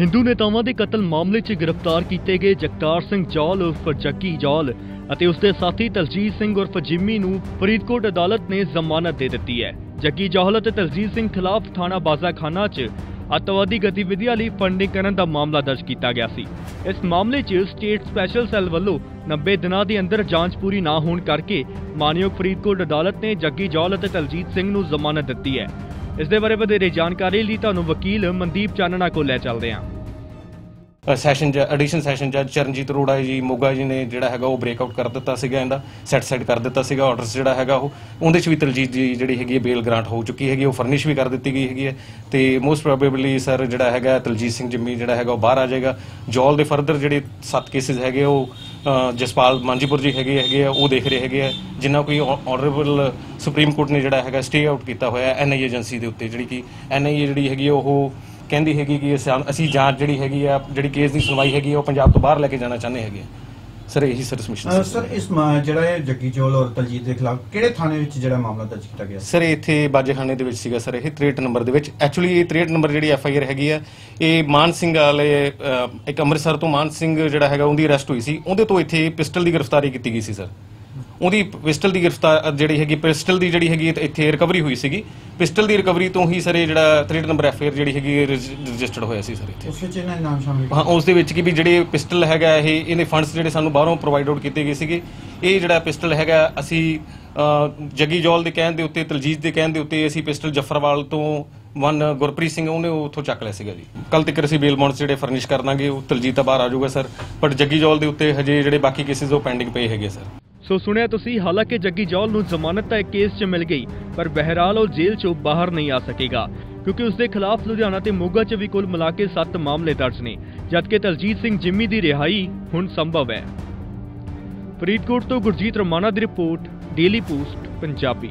ਹਿੰਦੂ ਨੇਤਾਵਾਂ ਦੇ ਕਤਲ ਮਾਮਲੇ 'ਚ ਗ੍ਰਿਫਤਾਰ ਕੀਤੇ ਗਏ ਜਗਤਾਰ ਸਿੰਘ ਜੌਲ ਉਰਫ ਜੱਗੀ ਜੌਲ ਅਤੇ ਉਸਦੇ ਸਾਥੀ ਤਲਜੀਤ ਸਿੰਘ ਉਰਫ ਜਿੰਮੀ ਨੂੰ ਫਰੀਦਕੋਟ ਅਦਾਲਤ ਨੇ ਜ਼ਮਾਨਤ ਦੇ ਦਿੱਤੀ ਹੈ। ਜੱਗੀ ਜੌਲ ਅਤੇ ਤਲਜੀਤ ਸਿੰਘ ਖਿਲਾਫ ਥਾਣਾ ਬਾਜ਼ਾਖਾਨਾ 'ਚ ਅੱਤਵਾਦੀ ਗਤੀਵਿਧੀਆਂ ਲਈ ਫੰਡਿੰਗ ਕਰਨ ਦਾ ਮਾਮਲਾ ਦਰਜ ਕੀਤਾ ਗਿਆ ਸੀ। ਇਸ ਮਾਮਲੇ 'ਚ ਸਟੇਟ ਸਪੈਸ਼ਲ ਸੈੱਲ ਵੱਲੋਂ 90 ਦਿਨਾਂ ਦੇ ਅੰਦਰ ਜਾਂਚ ਪੂਰੀ ਨਾ ਹੋਣ ਕਰਕੇ ਮਾਨਯੋਗ ਫਰੀਦਕੋਟ ਅਦਾਲਤ ਨੇ ਜੱਗੀ ਜੌਲ ਅਤੇ ਤਲਜੀਤ ਸਿੰਘ ਨੂੰ ਜ਼ਮਾਨਤ ਦਿੱਤੀ ਹੈ। ਇਸ ਦੇ ਬਾਰੇ ਵਧੇਰੇ ਜਾਣਕਾਰੀ ਲਈ ਤੁਹਾਨੂੰ ਵਕੀਲ ਮਨਦੀਪ ਚਾਨਣਾ ਕੋਲ ਲੈ ਚੱਲਦੇ ਹਾਂ। ਸੈਸ਼ਨ ਜੱਜ ਐਡੀਸ਼ਨ ਸੈਸ਼ਨ ਜੱਜ ਚਰਨਜੀਤ ਅਰੋੜਾ ਜੀ, ਮੋਗਾ ਜੀ ਨੇ ਜਿਹੜਾ ਹੈਗਾ ਉਹ ਬ੍ਰੇਕ ਆਊਟ ਕਰ ਦਿੱਤਾ ਸੀਗਾ ਇਹਦਾ ਸੈਟ ਸੈਟ ਕਰ ਦਿੱਤਾ ਸੀਗਾ ਆਰਡਰਸ ਜਿਹੜਾ ਹੈਗਾ ਉਹ। ਉਹਦੇ ਚ ਵੀ ਤਲਜੀਤ ਜੀ ਜਿਹੜੀ ਹੈਗੀ ਹੈ ਬੇਲ ਗ੍ਰਾਂਟ ਹੋ ਚੁੱਕੀ ਹੈਗੀ, ਉਹ ਫਰਨਿਸ਼ ਵੀ ਕਰ ਦਿੱਤੀ ਗਈ ਹੈਗੀ ਹੈ। ਤੇ ਮੋਸਟ ਪ੍ਰੋਬੇਬਲੀ ਸਰ ਜਿਹੜਾ ਹੈਗਾ ਤਲਜੀਤ ਸਿੰਘ ਜਿੰਮੀ ਜਿਹੜਾ ਹੈਗਾ ਉਹ ਬਾਹਰ ਆ ਜਾਏਗਾ। ਜੌਲ ਦੇ ਫਰਦਰ ਜਿਹੜੇ 7 ਕੇਸਿਸ ਹੈਗੇ ਉਹ ਜਸਪਾਲ ਮਾਂਜੀਪੁਰ ਜੀ ਹੈਗੇ ਹੈਗੇ ਆ, ਉਹ ਦੇਖ ਰਹੇ ਹੈਗੇ ਆ। ਜਿੰਨਾ ਕੋਈ ਆਨਰੇਬਲ ਸੁਪਰੀਮ ਕੋਰਟ ਨੇ ਜਿਹੜਾ ਹੈਗਾ ਸਟੇ ਆਊਟ ਕੀਤਾ ਹੋਇਆ ਐਨਆਈ ਏਜੰਸੀ ਦੇ ਉੱਤੇ, ਜਿਹੜੀ ਕਿ ਐਨਆਈ ਜਿਹੜੀ ਹੈਗੀ ਆ, ਉਹ ਕਹਿੰਦੀ ਹੈਗੀ ਕਿ ਅਸੀਂ ਜਾਂਚ ਜਿਹੜੀ ਹੈਗੀ ਆ ਜਿਹੜੀ ਕੇਸ ਦੀ ਸੁਣਵਾਈ ਹੈਗੀ ਉਹ ਪੰਜਾਬ ਤੋਂ ਬਾਹਰ ਲੈ ਕੇ ਜਾਣਾ ਚਾਹੁੰਦੇ ਹੈਗੇ। ਸਰ ਇਹੀ ਸਰ ਸਬਮਿਸ਼ਨ ਸਰ ਇਸ ਜਿਹੜਾ ਇਹ ਜੱਗੀ ਚੋਲ ਔਰ ਤਲਜੀਤ ਦੇ ਖਿਲਾਫ ਕਿਹੜੇ ਥਾਣੇ ਵਿੱਚ ਜਿਹੜਾ ਮਾਮਲਾ ਦਰਜ ਕੀਤਾ ਗਿਆ? ਸਰ ਇੱਥੇ ਬਾਜੇਖਾਨੇ ਦੇ ਵਿੱਚ ਸੀਗਾ ਸਰ ਇਹ 63 ਨੰਬਰ ਦੇ ਵਿੱਚ। ਐਕਚੁਅਲੀ ਇਹ 63 ਨੰਬਰ ਜਿਹੜੀ ਐਫ ਆਈ ਆਰ ਹੈਗੀ ਆ ਇਹ ਮਾਨ ਸਿੰਘ ਵਾਲੇ ਇੱਕ ਅੰਮ੍ਰਿਤਸਰ ਤੋਂ ਮਾਨ ਸਿੰਘ ਜਿਹੜਾ ਹੈਗਾ ਉਹਦੀ ਅਰੈਸਟ ਹੋਈ ਸੀ। ਉਹਦੇ ਤੋਂ ਇੱਥੇ ਪਿਸਟਲ ਦੀ ਗ੍ਰਿਫਤਾਰੀ ਕੀਤੀ ਗਈ ਸੀ ਸਰ। ਉਹਦੀ ਪਿਸਟਲ ਦੀ ਗ੍ਰਿਫਤਾਰ ਜਿਹੜੀ ਹੈਗੀ ਪਿਸਟਲ ਦੀ ਜਿਹੜੀ ਹੈਗੀ ਇੱਥੇ ਰਿਕਵਰੀ ਹੋਈ ਸੀਗੀ। ਪਿਸਟਲ ਦੀ ਰਿਕਵਰੀ ਤੋਂ ਹੀ ਸਰ ਇਹ ਜਿਹੜਾ 63 ਨੰਬਰ ਐਫ ਆਈ ਆਰ ਜਿਹੜੀ ਹੈਗੀ ਰਜਿਸਟਰਡ ਹੋਇਆ ਸੀ ਸਰ ਇੱਥੇ। ਉਸ ਵਿੱਚ ਇਹਨਾਂ ਦੇ ਨਾਮ ਸ਼ਾਮਿਲ ਹਾਂ ਉਸ ਦੇ ਵਿੱਚ ਕੀ ਵੀ ਜਿਹੜੇ ਪਿਸਟਲ ਹੈਗਾ ਇਹ ਇਹਦੇ ਫੰਡਸ ਜਿਹੜੇ ਸਾਨੂੰ ਬਾਹਰੋਂ ਪ੍ਰੋਵਾਈਡ ਆਊਟ ਕੀਤੇ ਗਏ ਸੀਗੇ। ਇਹ ਜਿਹੜਾ ਪਿਸਟਲ ਹੈਗਾ ਅਸੀਂ ਜੱਗੀ ਜੌਲ ਦੇ ਕਹਿਣ ਦੇ ਉੱਤੇ ਤਲਜੀਤ ਦੇ ਕਹਿਣ ਦੇ ਉੱਤੇ ਅਸੀਂ ਪਿਸਟਲ ਜਫਰਵਾਲ ਤੋਂ ਵਨ ਗੁਰਪ੍ਰੀਤ ਸਿੰਘ ਉਹਨੇ ਉੱਥੋਂ ਚੱਕ ਲਿਆ ਸੀਗਾ ਜੀ। ਕੱਲ ਤੱਕ ਅਸੀਂ ਬੇਲ ਬੌਂਡਸ ਜਿਹੜੇ ਫਰਨਿਸ਼ ਕਰ ਦਾਂਗੇ ਉਹ ਤਲਜੀਤ ਤਾਂ ਬਾਹਰ ਆ ਜਾਊਗਾ ਸਰ। ਬਟ ਜੱਗੀ ਜੌਲ ਦੇ ਉੱਤੇ ਹਜੇ ਜਿਹੜੇ ਬਾਕੀ ਕੇਸਿਸ ਉਹ ਪੈਂਡਿੰਗ ਪਏ ਹੈਗੇ ਸਰ। ਸੋ ਸੁਣਿਆ ਤੁਸੀਂ, ਹਾਲਾਂਕਿ ਜੱਗੀ ਜੌਲ ਨੂੰ ਜ਼ਮਾਨਤ ਤਾਂ ਇੱਕ ਕੇਸ 'ਚ ਮਿਲ ਗਈ, ਪਰ ਬਹਿਰਾਲ ਉਹ ਜੇਲ੍ਹ 'ਚੋਂ ਬਾਹਰ ਨਹੀਂ ਆ ਸਕੇਗਾ, ਕਿਉਂਕਿ ਉਸ ਦੇ ਖਿਲਾਫ ਲੁਧਿਆਣਾ ਤੇ ਮੋਗਾ 'ਚ ਵੀ ਕੁੱਲ ਮਿਲਾ ਕੇ 7 ਮਾਮਲੇ ਦਰਜ ਨੇ, ਜਦਕਿ ਦਲਜੀਤ ਸਿੰਘ ਜਿੰਮੀ ਦੀ ਰਿਹਾਈ ਹੁਣ ਸੰਭਵ ਹੈ। ਫਰੀਦਕੋਟ ਤੋਂ ਗੁਰਜੀਤ ਰਮਾਣਾ ਦੀ ਰਿਪੋਰਟ, ਡੇਲੀ ਪੋਸਟ, ਪੰਜਾਬੀ।